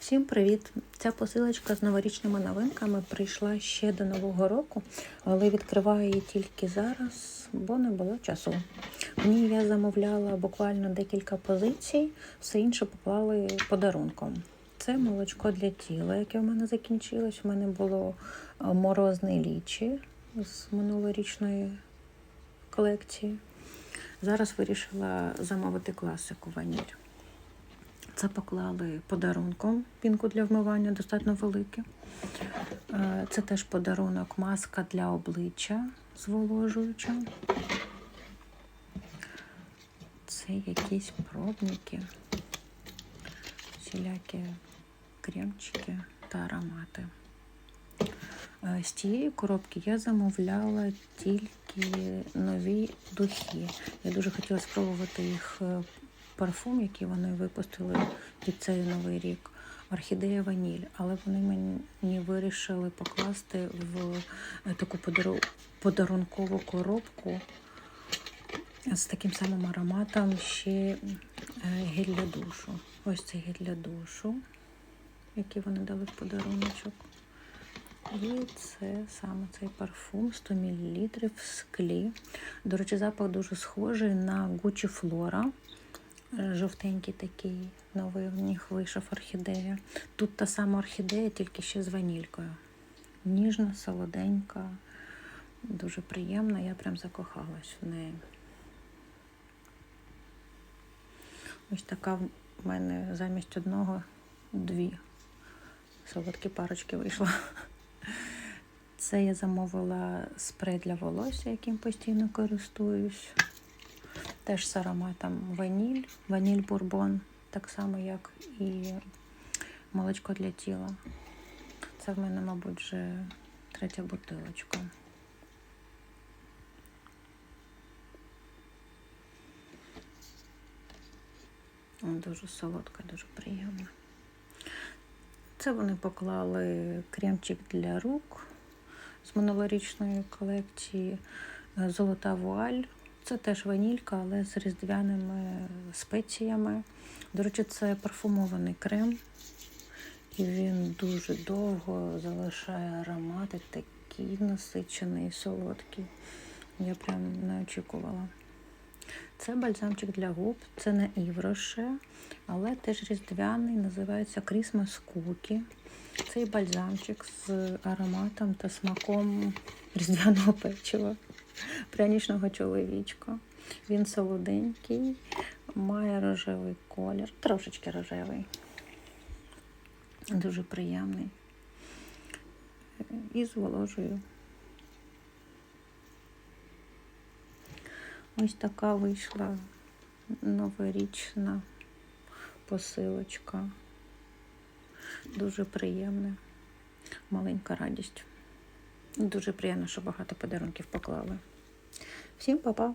Всім привіт! Ця посилочка з новорічними новинками прийшла ще до Нового року, але відкриваю її тільки зараз, бо не було часу. В ній я замовляла буквально декілька позицій, все інше поклали подарунком. Це молочко для тіла, яке в мене закінчилось. У мене було е, морозне лічі з минулорічної колекції. Зараз вирішила замовити класику ваніль. Це поклали подарунком пінку для вмивання, достатньо велике. Е, Це теж подарунок маска для обличчя зволожуюча. Це якісь пробники, всілякі кремчики та аромати. Е, З цієї коробки я замовляла тільки нові духи. Я дуже хотіла спробувати їх е, парфум, який вони випустили під цей новий рік. Орхідея ваніль, але вони мені вирішили покласти в е, таку подарункову коробку з таким самим ароматом ще е, гель для душу. Ось цей гель для душу, який вони дали в подаруночок. І це саме цей парфум 100 мл в склі. До речі, запах дуже схожий на Gucci Flora. Жовтенький такий новий в них вийшов орхідея. Тут та сама орхідея, тільки ще з ванількою. Ніжна, солоденька, дуже приємна. Я прям закохалась в неї. Ось така в мене замість одного дві солодкі парочки вийшла. Це я замовила спрей для волосся, яким постійно користуюсь. Теж з ароматом ваніль, ваніль бурбон, так само, як і молочко для тіла. Це в мене, мабуть, вже третя бутилочка. Дуже солодка, дуже приємна. Це вони поклали кремчик для рук з минулорічної колекції е, Золота вуаль. Це теж ванілька, але з різдвяними спеціями. До речі, це парфумований крем, і він дуже довго залишає аромати, такий насичений, солодкий. Я прям не очікувала. Це бальзамчик для губ, це не івроше, але теж різдвяний, називається Christmas Cookie. Цей бальзамчик з ароматом та смаком різдвяного печива, прянічного чоловічка. Він солоденький, має рожевий колір, трошечки рожевий. Дуже приємний. І зволожую. Ось така вийшла новорічна посилочка. Дуже приємна, маленька радість. Дуже приємно, що багато подарунків поклали. Всім па-па!